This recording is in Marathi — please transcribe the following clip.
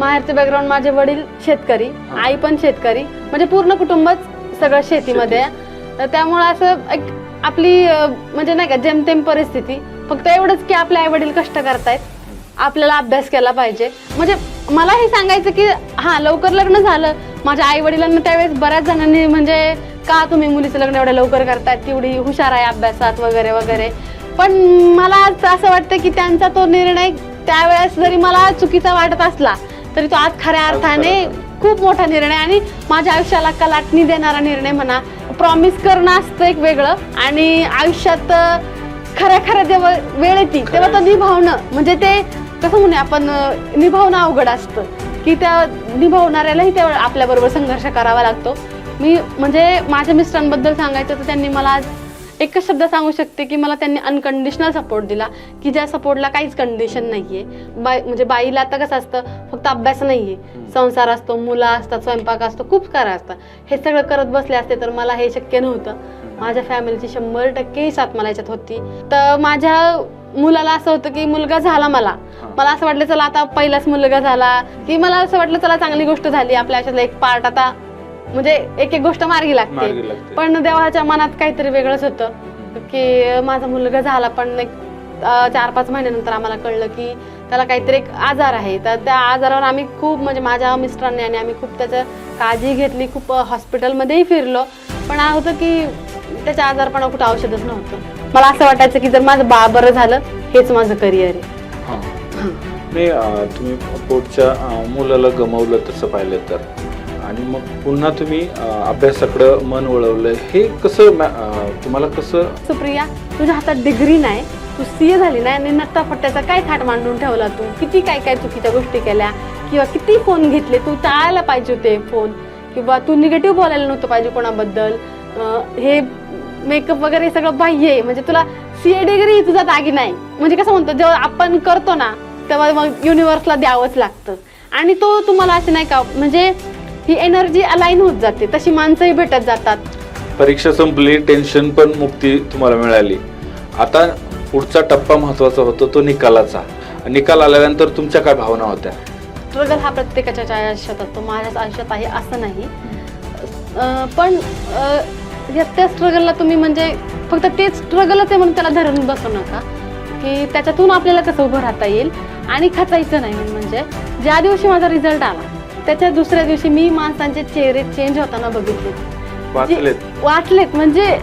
माहेरचे बॅकग्राऊंड माझे वडील शेतकरी. आई पण शेतकरी म्हणजे पूर्ण कुटुंबच सगळं शेतीमध्ये आहे. तर त्यामुळे असं एक आपली अं, म्हणजे नाही का जेमतेम परिस्थिती फक्त एवढंच की आपले आई वडील कष्ट करतायत. आपल्याला अभ्यास केला पाहिजे. म्हणजे मला हे सांगायचं की हा लवकर लग्न झालं. माझ्या आई वडिलांना त्यावेळेस बऱ्याच जणांनी म्हणजे का तुम्ही मुलीचं लग्न एवढ्या लवकर करतायत तेवढी हुशार आहे अभ्यासात वगैरे वगैरे. पण मला आज असं वाटतं की त्यांचा तो निर्णय त्यावेळेस जरी मला चुकीचा वाटत असला तरी तो आज खऱ्या अर्थाने खूप मोठा निर्णय आणि माझ्या आयुष्याला कलाटणी देणारा निर्णय म्हणा प्रॉमिस करणं असतं एक वेगळं आणि आयुष्यात खऱ्या खऱ्या जेव्हा वेळ येते तेव्हा तो निभावणं म्हणजे ते कसं म्हणूया आपण निभावणं अवघड असतं. की त्या निभावणाऱ्यालाही तेवढं आपल्याबरोबर संघर्ष करावा लागतो. मी म्हणजे माझ्या मिस्टरांबद्दल सांगायचं तर त्यांनी मला आज एकच शब्द सांगू शकते की मला त्यांनी अनकंडिशनल सपोर्ट दिला की ज्या सपोर्टला काहीच कंडिशन नाहीये. बाई म्हणजे बाईला आता कसं असतं फक्त अभ्यास नाहीये. संसार असतो मुलं असतात स्वयंपाक असतो खूप सारं असतं. हे सगळं करत बसले असते तर मला हे शक्य नव्हतं. माझ्या फॅमिलीची शंभर टक्के साथ मला याच्यात होती. तर माझ्या मुलाला असं होतं की मुलगा झाला मला. मला असं वाटलं चला आता पहिलाच मुलगा झाला. की मला असं वाटलं चला चांगली गोष्ट झाली. आपल्या आयुष्यातला एक पार्ट आता म्हणजे एक एक गोष्ट मार्गी लागते. मार्गी लागते. पण देवाच्या मनात काहीतरी वेगळंच होतं. की माझा मुलगा झाला पण एक अं, चार पाच महिन्यानंतर आम्हाला कळलं की त्याला काहीतरी एक आजार आहे. तर त्या आजारावर आम्ही खूप म्हणजे माझ्या मिस्टरांनी आणि आम्ही खूप त्याचं काळजी घेतली. खूप अं, हॉस्पिटलमध्येही फिरलो. पण आ होतं की त्याच्या आजारपणा कुठं औषधच नव्हतं. मला असं वाटायचं की जर माझं बाळ बरं झालं हेच माझं करिअर आहे. हा. नाही अं, तुम्ही पोटच्या अं, मुलाला गमावलं तसं पाहिलं तर? आणि मग पुन्हा तुम्ही अं, अभ्यासाकडं मन वळवलं. हे कसं तुम्हाला कसं सुप्रिया तुझ्या हातात डिग्री नाही. तू सी ए झाली नाही आणि नट्टाफट्ट्याचा काय थाट मांडून ठेवला तू? किती काय काय चुकीच्या गोष्टी केल्या? किंवा किती फोन घेतले? तू टाळायला पाहिजे होते फोन. किंवा तू निगेटिव्ह बोलायला नव्हतं पाहिजे कोणाबद्दल. हे मेकअप वगैरे सगळं बाह्य आहे. म्हणजे तुला सी ए डिग्री तुझा दागी नाही. म्हणजे कसं म्हणतो जेव्हा आपण करतो ना तेव्हा मग युनिव्हर्सला द्यावंच लागतं. आणि तो तुम्हाला असे नाही का म्हणजे ही एनर्जी अलाईन होत जाते. तशी माणसंही भेटत जातात. परीक्षा संपली टेन्शन पण मुक्ती तुम्हाला मिळाली. आता पुढचा टप्पा महत्त्वाचा होतो तो निकालाचा. निकाल आल्यानंतर तुमच्या काय भावना होत्या? स्ट्रगल हा प्रत्येकाच्या आयुष्यात असतो माझ्याच आयुष्यात आहे असं नाही. अं, पण अं, या- त्या स्ट्रगलला तुम्ही म्हणजे फक्त तेच स्ट्रगलच आहे म्हणून त्याला धरून बसू नका. की त्याच्यातून आपल्याला कसं उभं राहता येईल? आणि खचायचं नाही म्हणजे ज्या दिवशी माझा रिझल्ट आला त्याच्या दुसऱ्या दिवशी मी माणसांचे चेहरे चेंज होताना बघितले वाचलेत. वाचलेत. म्हणजे